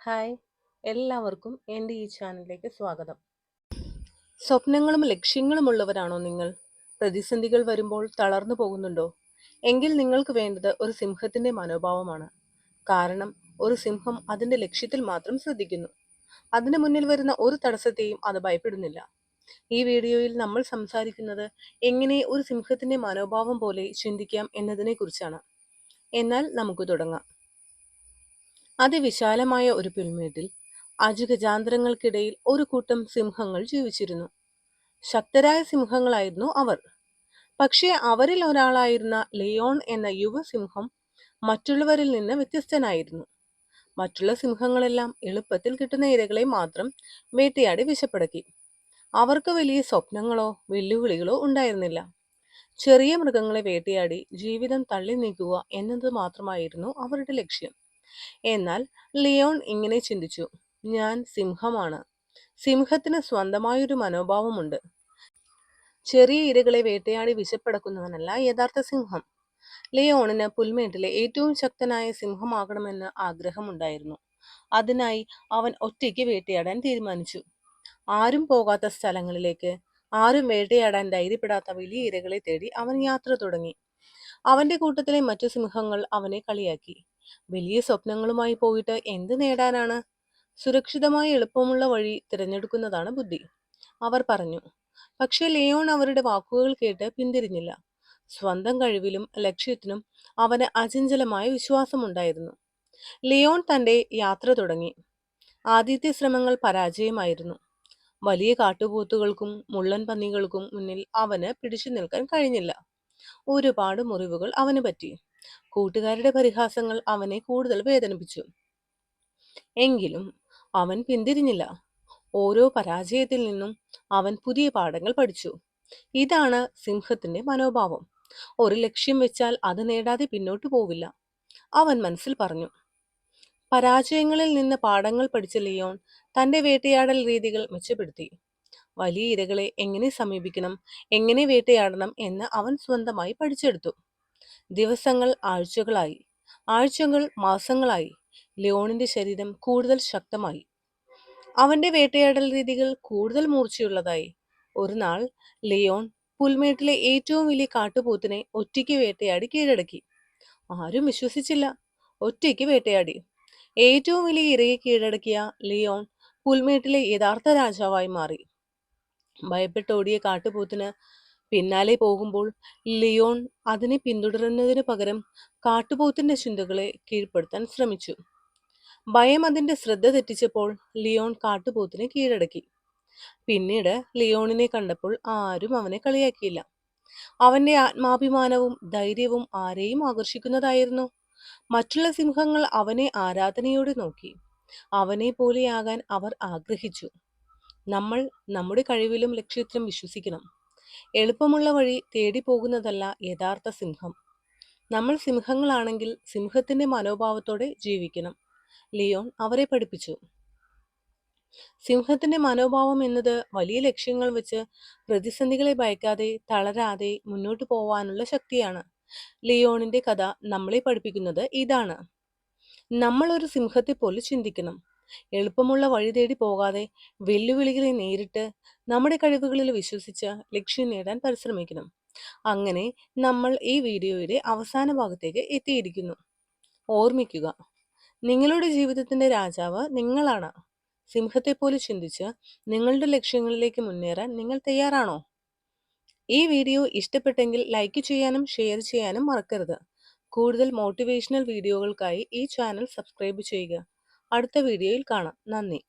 Hi. എല്ലാവർക്കും എന്റെ ഈ ചാനലിലേക്ക് സ്വാഗതം. സ്വപ്നങ്ങളും ലക്ഷ്യങ്ങളും ഉള്ളവരാണോ നിങ്ങൾ? പ്രതിസന്ധികൾ വരുമ്പോൾ തളർന്നു പോകുന്നുണ്ടോ? എങ്കിൽ നിങ്ങൾക്ക് വേണ്ടത് ഒരു സിംഹത്തിന്റെ മനോഭാവമാണ്. കാരണം ഒരു സിംഹം അതിന്റെ ലക്ഷ്യത്തിൽ മാത്രം ശ്രദ്ധിക്കുന്നു. അതിന് മുന്നിൽ വരുന്ന ഒരു തടസ്സത്തെയും അത് ഭയപ്പെടുന്നില്ല. ഈ വീഡിയോയിൽ നമ്മൾ സംസാരിക്കുന്നത് എങ്ങനെ ഒരു സിംഹത്തിന്റെ മനോഭാവം പോലെ ചിന്തിക്കാം എന്നതിനെക്കുറിച്ചാണ്. എന്നാൽ നമുക്ക് തുടങ്ങാം. അതിവിശാലമായ ഒരു പുൽമേട്ടിൽ അജുഗജാന്തരങ്ങൾക്കിടയിൽ ഒരു കൂട്ടം സിംഹങ്ങൾ ജീവിച്ചിരുന്നു. ശക്തരായ സിംഹങ്ങളായിരുന്നു അവർ. പക്ഷേ അവരിൽ ഒരാളായിരുന്ന ലിയോൺ എന്ന യുവസിംഹം മറ്റുള്ളവരിൽ നിന്ന് വ്യത്യസ്തനായിരുന്നു. മറ്റുള്ള സിംഹങ്ങളെല്ലാം എളുപ്പത്തിൽ കിട്ടുന്ന ഇരകളെ മാത്രം വേട്ടയാടി വിശപ്പടക്കി. അവർക്ക് വലിയ സ്വപ്നങ്ങളോ വെല്ലുവിളികളോ ഉണ്ടായിരുന്നില്ല. ചെറിയ മൃഗങ്ങളെ വേട്ടയാടി ജീവിതം തള്ളി നീക്കുക എന്നത് മാത്രമായിരുന്നു അവരുടെ ലക്ഷ്യം. എന്നാൽ ലിയോൺ ഇങ്ങനെ ചിന്തിച്ചു ഞാൻ സിംഹമാണ്. സിംഹത്തിന് സ്വന്തമായൊരു മനോഭാവമുണ്ട്. ചെറിയ ഇരകളെ വേട്ടയാടി വിശപ്പടക്കുന്നവനല്ല യഥാർത്ഥ സിംഹം. ലിയോണിന് പുൽമേട്ടിലെ ഏറ്റവും ശക്തനായ സിംഹമാകണമെന്ന് ആഗ്രഹമുണ്ടായിരുന്നു. അതിനായി അവൻ ഒറ്റയ്ക്ക് വേട്ടയാടാൻ തീരുമാനിച്ചു. ആരും പോകാത്ത സ്ഥലങ്ങളിലേക്ക് ആരും വേട്ടയാടാൻ ധൈര്യപ്പെടാത്ത വലിയ ഇരകളെ തേടി അവൻ യാത്ര തുടങ്ങി. അവന്റെ കൂട്ടത്തിലെ മറ്റു സിംഹങ്ങൾ അവനെ കളിയാക്കി. വലിയ സ്വപ്നങ്ങളുമായി പോയിട്ട് എന്ത് നേടാനാണ്? സുരക്ഷിതമായ എളുപ്പമുള്ള വഴി തിരഞ്ഞെടുക്കുന്നതാണ് ബുദ്ധി. അവർ പറഞ്ഞു പക്ഷേ ലിയോൺ അവരുടെ വാക്കുകൾ കേട്ട് പിന്തിരിഞ്ഞില്ല. സ്വന്തം കഴിവിലും ലക്ഷ്യത്തിനും അവന് അചഞ്ചലമായ വിശ്വാസമുണ്ടായിരുന്നു. ലിയോൺ തന്റെ യാത്ര തുടങ്ങി. ആദ്യത്തെ ശ്രമങ്ങൾ പരാജയമായിരുന്നു. വലിയ കാട്ടുപോത്തുകൾക്കും മുള്ളൻ പന്നികൾക്കും മുന്നിൽ അവന് പിടിച്ചു നിൽക്കാൻ കഴിഞ്ഞില്ല. ഒരുപാട് മുറിവുകൾ അവന് പറ്റി. കൂട്ടുകാരുടെ പരിഹാസങ്ങൾ അവനെ കൂടുതൽ വേദനിപ്പിച്ചു. എങ്കിലും അവൻ പിന്തിരിഞ്ഞില്ല. ഓരോ പരാജയത്തിൽ നിന്നും അവൻ പുതിയ പാഠങ്ങൾ പഠിച്ചു. ഇതാണ് സിംഹത്തിന്റെ മനോഭാവം. ഒരു ലക്ഷ്യം വെച്ചാൽ അത് നേടാതെ പിന്നോട്ടു പോവില്ല. അവൻ മനസ്സിൽ പറഞ്ഞു പരാജയങ്ങളിൽ നിന്ന് പാഠങ്ങൾ പഠിച്ച ലിയോൺ തന്റെ വേട്ടയാടൽ രീതികൾ മെച്ചപ്പെടുത്തി. വലിയ ഇരകളെ എങ്ങനെ സമീപിക്കണം എങ്ങനെ വേട്ടയാടണം എന്ന് അവൻ സ്വന്തമായി പഠിച്ചെടുത്തു. ദിവസങ്ങൾ ആഴ്ചകളായി. ആഴ്ചകൾ മാസങ്ങളായി. ലിയോണിന്റെ ശരീരം കൂടുതൽ ശക്തമായി. അവന്റെ വേട്ടയാടൽ രീതികൾ കൂടുതൽ മൂർച്ചയുള്ളതായി. ഒരു നാൾ ലിയോൺ പുൽമേട്ടിലെ ഏറ്റവും വലിയ കാട്ടുപോത്തിനെ ഒറ്റയ്ക്ക് വേട്ടയാടി കീഴടക്കി. ആരും വിശ്വസിച്ചില്ല. ഒറ്റയ്ക്ക് വേട്ടയാടി. ഏറ്റവും വലിയ ഇരയെ കീഴടക്കിയ ലിയോൺ പുൽമേട്ടിലെ യഥാർത്ഥ രാജാവായി മാറി. ഭയപ്പെട്ടോടിയ കാട്ടുപോത്തിന് പിന്നാലെ പോകുമ്പോൾ ലിയോൺ അതിനെ പിന്തുടരുന്നതിനു പകരം കാട്ടുപോത്തിന്റെ ചിന്തകളെ കീഴ്പ്പെടുത്താൻ ശ്രമിച്ചു. ഭയം അതിന്റെ ശ്രദ്ധ തെറ്റിച്ചപ്പോൾ ലിയോൺ കാട്ടുപോത്തിനെ കീഴടക്കി. പിന്നീട് ലിയോണിനെ കണ്ടപ്പോൾ ആരും അവനെ കളിയാക്കിയില്ല. അവന്റെ ആത്മാഭിമാനവും ധൈര്യവും ആരെയും ആകർഷിക്കുന്നതായിരുന്നു. മറ്റുള്ള സിംഹങ്ങൾ അവനെ ആരാധനയോടെ നോക്കി. അവനെ പോലെയാകാൻ അവർ ആഗ്രഹിച്ചു. നമ്മൾ നമ്മുടെ കഴിവിലും ലക്ഷ്യത്തിലും വിശ്വസിക്കണം. എളുപ്പമുള്ള വഴി തേടി പോകുന്നതല്ല യഥാർത്ഥ സിംഹം. നമ്മൾ സിംഹങ്ങളാണെങ്കിൽ സിംഹത്തിന്റെ മനോഭാവത്തോടെ ജീവിക്കണം. ലിയോൺ അവരെ പഠിപ്പിച്ചു. സിംഹത്തിന്റെ മനോഭാവം എന്നത് വലിയ ലക്ഷ്യങ്ങൾ വെച്ച് പ്രതിസന്ധികളെ ഭയക്കാതെ തളരാതെ മുന്നോട്ട് പോവാനുള്ള ശക്തിയാണ്. ലിയോണിന്റെ കഥ നമ്മളെ പഠിപ്പിക്കുന്നത് ഇതാണ്. നമ്മൾ ഒരു സിംഹത്തെ പോലെ ചിന്തിക്കണം. എളുപ്പമുള്ള വഴി തേടി പോകാതെ വെല്ലുവിളികളെ നേരിട്ട് നമ്മുടെ കഴിവുകളിൽ വിശ്വസിച്ച് ലക്ഷ്യം നേടാൻ പരിശ്രമിക്കണം. അങ്ങനെ നമ്മൾ ഈ വീഡിയോയുടെ അവസാന ഭാഗത്തേക്ക് എത്തിയിരിക്കുന്നു. ഓർമ്മിക്കുക നിങ്ങളുടെ ജീവിതത്തിന്റെ രാജാവ് നിങ്ങളാണ്. സിംഹത്തെ പോലെ ചിന്തിച്ച് നിങ്ങളുടെ ലക്ഷ്യങ്ങളിലേക്ക് മുന്നേറാൻ നിങ്ങൾ തയ്യാറാണോ? ഈ വീഡിയോ ഇഷ്ടപ്പെട്ടെങ്കിൽ ലൈക്ക് ചെയ്യാനും ഷെയർ ചെയ്യാനും മറക്കരുത്. കൂടുതൽ മോട്ടിവേഷണൽ വീഡിയോകൾക്കായി ഈ ചാനൽ സബ്സ്ക്രൈബ് ചെയ്യുക. അടുത്ത വീഡിയോയിൽ കാണാം. നന്ദി.